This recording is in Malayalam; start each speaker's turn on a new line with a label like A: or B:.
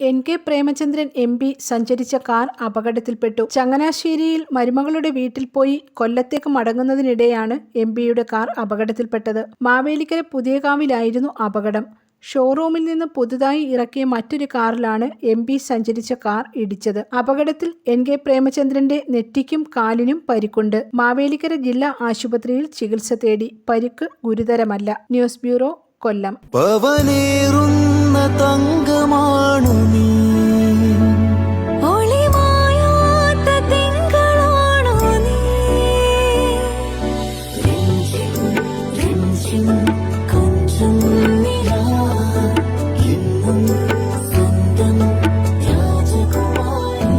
A: N K Premachandran M P സഞ്ചരിച്ച കാർ അപകടത്തിൽപ്പെട്ടു. ചങ്ങനാശ്ശേരിയിൽ മരുമകളുടെ വീട്ടിൽ പോയി കൊല്ലത്തേക്ക് മടങ്ങുന്നതിനിടെയാണ് എം പിയുടെ കാർ അപകടത്തിൽപ്പെട്ടത്. മാവേലിക്കര പുതിയകാവിലായിരുന്നു അപകടം. ഷോറൂമിൽ നിന്ന് പുതുതായി ഇറക്കിയ മറ്റൊരു കാറിലാണ് എം പി സഞ്ചരിച്ച കാർ ഇടിച്ചത്. അപകടത്തിൽ എൻ കെ പ്രേമചന്ദ്രന്റെ നെറ്റിക്കും കാലിനും പരിക്കുണ്ട്. മാവേലിക്കര ജില്ലാ ആശുപത്രിയിൽ ചികിത്സ തേടി പരിക്ക് ഗുരുതരമല്ല. News bureau Kollam.